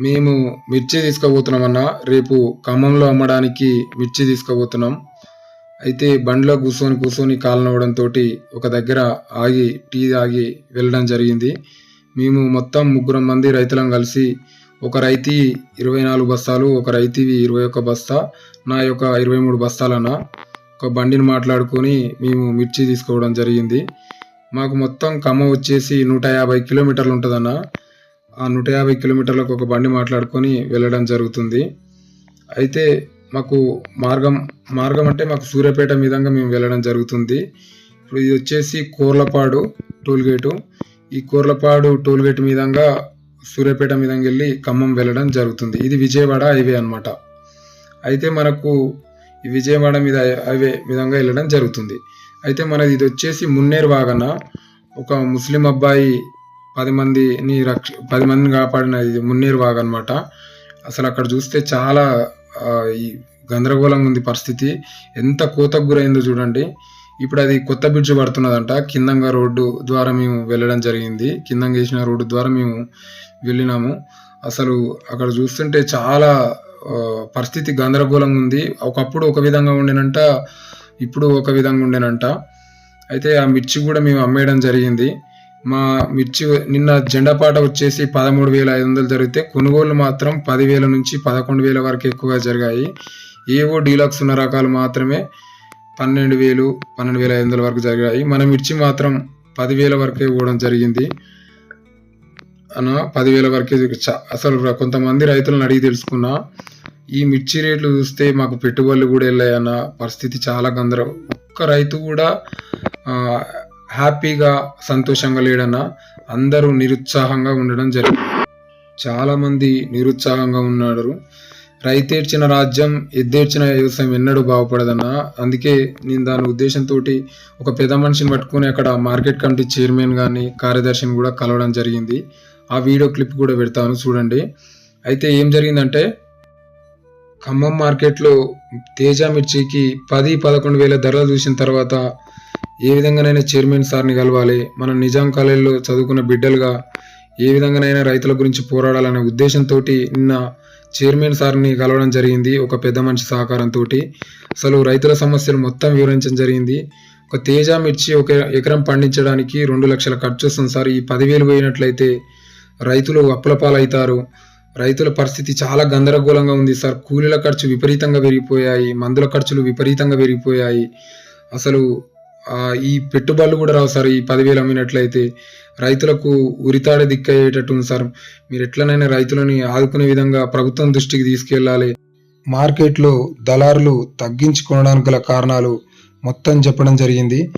మేము మిర్చి తీసుకోబోతున్నామన్నా రేపు ఖమ్మంలో అమ్మడానికి మిర్చి తీసుకుపోతున్నాం అయితే బండిలో కూర్చొని కూర్చొని కాలనవ్వడంతో ఒక దగ్గర ఆగి టీ తాగి వెళ్ళడం జరిగింది. మేము మొత్తం ముగ్గురం మంది రైతులం కలిసి ఒక రైతీ ఇరవై నాలుగు బస్తాలు ఒక రైతువి ఇరవై ఒక్క బస్తా నా యొక్క ఇరవై మూడు బస్తాలన్న ఒక బండిని మాట్లాడుకొని మేము మిర్చి తీసుకోవడం జరిగింది. మాకు మొత్తం ఖమ్మం వచ్చేసి నూట యాభై కిలోమీటర్లు ఉంటుందన్న. ఆ నూట యాభై కిలోమీటర్లకు ఒక బండి మాట్లాడుకొని వెళ్ళడం జరుగుతుంది. అయితే మాకు మార్గం మార్గం అంటే మాకు సూర్యాపేట మీదంగా మేము వెళ్ళడం జరుగుతుంది. ఇప్పుడు ఇది వచ్చేసి కోర్లపాడు టోల్గేటు ఈ కోర్లపాడు టోల్గేట్ మీదంగా సూర్యాపేట మీదంగా వెళ్ళి ఖమ్మం వెళ్ళడం జరుగుతుంది. ఇది విజయవాడ హైవే అన్నమాట. అయితే మనకు ఈ విజయవాడ మీద హైవే విధంగా వెళ్ళడం జరుగుతుంది. అయితే మనది ఇది వచ్చేసి మున్నేరు వాగన. ఒక ముస్లిం అబ్బాయి పది మందిని రక్ష పది మందిని కాపాడిన ఇది మున్నేరు వాగ్ అనమాట అసలు అక్కడ చూస్తే చాలా ఈ గందరగోళంగా ఉంది పరిస్థితి. ఎంత కోతకు గురైందో చూడండి. ఇప్పుడు అది కొత్త బ్రిడ్జ్ పడుతున్నదంట. కిందంగా రోడ్డు ద్వారా మేము వెళ్ళడం జరిగింది. కిందంగా వేసిన రోడ్డు ద్వారా మేము వెళ్ళినాము. అసలు అక్కడ చూస్తుంటే చాలా పరిస్థితి గందరగోళంగా ఉంది. ఒకప్పుడు ఒక విధంగా ఉండేనంట ఇప్పుడు ఒక విధంగా ఉండేనంట. అయితే ఆ మిర్చి కూడా మేము అమ్మేయడం జరిగింది. మా మిర్చి నిన్న జెండాపాట వచ్చేసి పదమూడు వేల ఐదు వందలు జరిగితే కొనుగోలు మాత్రం పదివేల నుంచి పదకొండు వేల వరకు ఎక్కువగా జరిగాయి. ఏవో డీలక్స్ ఉన్న రకాలు మాత్రమే పన్నెండు వేలు పన్నెండు వేల ఐదు వందల వరకు జరిగాయి. మన మిర్చి మాత్రం పదివేల వరకే ఇవ్వడం జరిగింది. అన్న పదివేల వరకే చ- అసలు కొంతమంది రైతులను అడిగి తెలుసుకున్నా ఈ మిర్చి రేట్లు చూస్తే మాకు పెట్టుబడులు కూడా వెళ్ళాయన్న పరిస్థితి చాలా గందర ఒక్క రైతు కూడా హ్యాపీగా సంతోషంగా లేడన్నా అందరూ నిరుత్సాహంగా ఉండడం జరిగింది. చాలామంది నిరుత్సాహంగా ఉన్నారు. రైతేడ్చిన రాజ్యం ఎద్దేడ్చిన వ్యవసాయం ఎన్నడూ బాగుపడదన్న. అందుకే నేను దాని ఉద్దేశంతో ఒక పెద్ద మనిషిని పట్టుకొని అక్కడ మార్కెట్ కమిటీ చైర్మన్ కానీ కార్యదర్శిని కూడా కలవడం జరిగింది. ఆ వీడియో క్లిప్ కూడా పెడతాను చూడండి. అయితే ఏం జరిగిందంటే ఖమ్మం మార్కెట్లో తేజ మిర్చికి పది పదకొండు వేల ధరలు చూసిన తర్వాత ఏ విధంగానైనా చైర్మన్ సార్ని కలవాలి మనం నిజాం కాలేజీలో చదువుకున్న బిడ్డలుగా ఏ విధంగానైనా రైతుల గురించి పోరాడాలనే ఉద్దేశంతో నిన్న చైర్మన్ సార్ని కలవడం జరిగింది ఒక పెద్ద మనిషి సహకారంతో అసలు రైతుల సమస్యలు మొత్తం వివరించడం జరిగింది. ఒక తేజ మిర్చి ఒక ఎకరం పండించడానికి రెండు లక్షల ఖర్చు వస్తుంది సార్. ఈ పదివేలు పోయినట్లయితే రైతులు అప్పుల పాలవుతారు రైతుల పరిస్థితి చాలా గందరగోళంగా ఉంది సార్. కూలీల ఖర్చు విపరీతంగా పెరిగిపోయాయి మందుల ఖర్చులు విపరీతంగా పెరిగిపోయాయి. అసలు ఈ పెట్టుబడులు కూడా రావు సార్. ఈ పదివేలు అమ్మినట్లయితే రైతులకు ఉరితాడే దిక్కయ్యేటట్టు ఉంది సార్. మీరు ఎట్లనైనా రైతులని ఆదుకునే విధంగా ప్రభుత్వం దృష్టికి తీసుకెళ్ళాలి. మార్కెట్లో దళారులు తగ్గించుకోవడానికి గల కారణాలు మొత్తం చెప్పడం జరిగింది.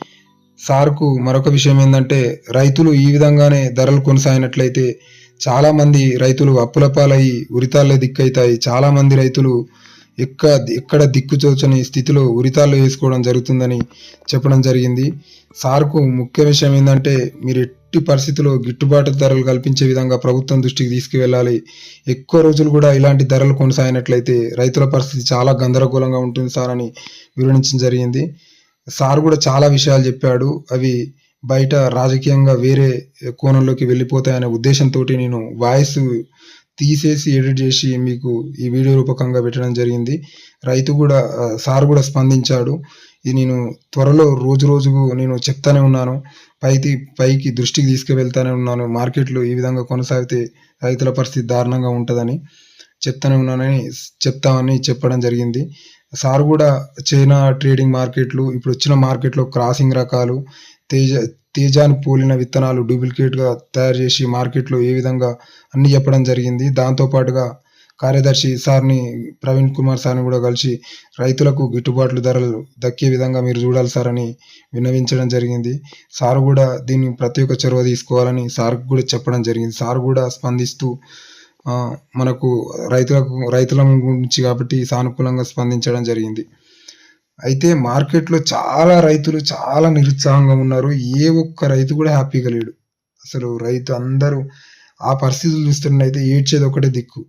సార్కు మరొక విషయం ఏంటంటే రైతులు ఈ విధంగానే ధరలు కొనసాగినట్లయితే చాలామంది రైతులు అప్పుల పాలయ్యి ఉరితాళ్ళ దిక్కైతాయి. చాలామంది రైతులు ఎక్క ఎక్కడ దిక్కుచోచని స్థితిలో ఉరితాళ్ళు వేసుకోవడం జరుగుతుందని చెప్పడం జరిగింది. సార్కు ముఖ్య విషయం ఏంటంటే మీరు ఎట్టి పరిస్థితుల్లో గిట్టుబాటు ధరలు కల్పించే విధంగా ప్రభుత్వం దృష్టికి తీసుకువెళ్ళాలి. ఎక్కువ రోజులు కూడా ఇలాంటి ధరలు కొనసాగినట్లయితే రైతుల పరిస్థితి చాలా గందరగోళంగా ఉంటుంది సార్ అని వివరించడం జరిగింది. సార్ కూడా చాలా విషయాలు చెప్పాడు. అవి బయట రాజకీయంగా వేరే కోణంలోకి వెళ్ళిపోతాయనే ఉద్దేశంతో నేను వాయిస్ తీసేసి ఎడిట్ చేసి మీకు ఈ వీడియో రూపకంగా పెట్టడం జరిగింది. రైతు కూడా సార్ కూడా స్పందించాడు. ఇది నేను త్వరలో రోజు రోజుకు నేను చెప్తానే ఉన్నాను. పైకి పైకి దృష్టికి తీసుకువెళ్తానే ఉన్నాను. మార్కెట్లో ఈ విధంగా కొనసాగితే రైతుల పరిస్థితి దారుణంగా ఉంటుందని చెప్తానే ఉన్నానని చెప్తామని చెప్పడం జరిగింది. సార్ కూడా చైనా ట్రేడింగ్ మార్కెట్లు ఇప్పుడు వచ్చిన మార్కెట్లో క్రాసింగ్ రకాలు తేజ తేజాను పోలిన విత్తనాలు డూప్లికేట్గా తయారు చేసి మార్కెట్లో ఏ విధంగా అన్ని చెప్పడం జరిగింది. దాంతోపాటుగా కార్యదర్శి సార్ని ప్రవీణ్ కుమార్ సార్ని కూడా కలిసి రైతులకు గిట్టుబాట్లు ధరలు దక్కే విధంగా మీరు చూడాలి సార్ అని విన్నవించడం జరిగింది. సార్ కూడా దీన్ని ప్రతి ఒక్క చొరవ తీసుకోవాలని సార్ కూడా చెప్పడం జరిగింది. సార్ కూడా స్పందిస్తూ మనకు రైతులకు రైతుల గురించి కాబట్టి సానుకూలంగా స్పందించడం జరిగింది. అయితే మార్కెట్లో చాలా రైతులు చాలా నిరుత్సాహంగా ఉన్నారు. ఏ ఒక్క రైతు కూడా హ్యాపీగా లేడు. అసలు రైతు అందరూ ఆ పరిస్థితులు చూస్తున్నైతే ఏడ్చేది ఒకటే దిక్కు.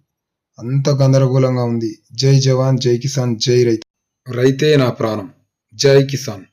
అంత గందరగోళంగా ఉంది. జై జవాన్ జై కిసాన్ జై రైతు. రైతే నా ప్రాణం. జై కిసాన్.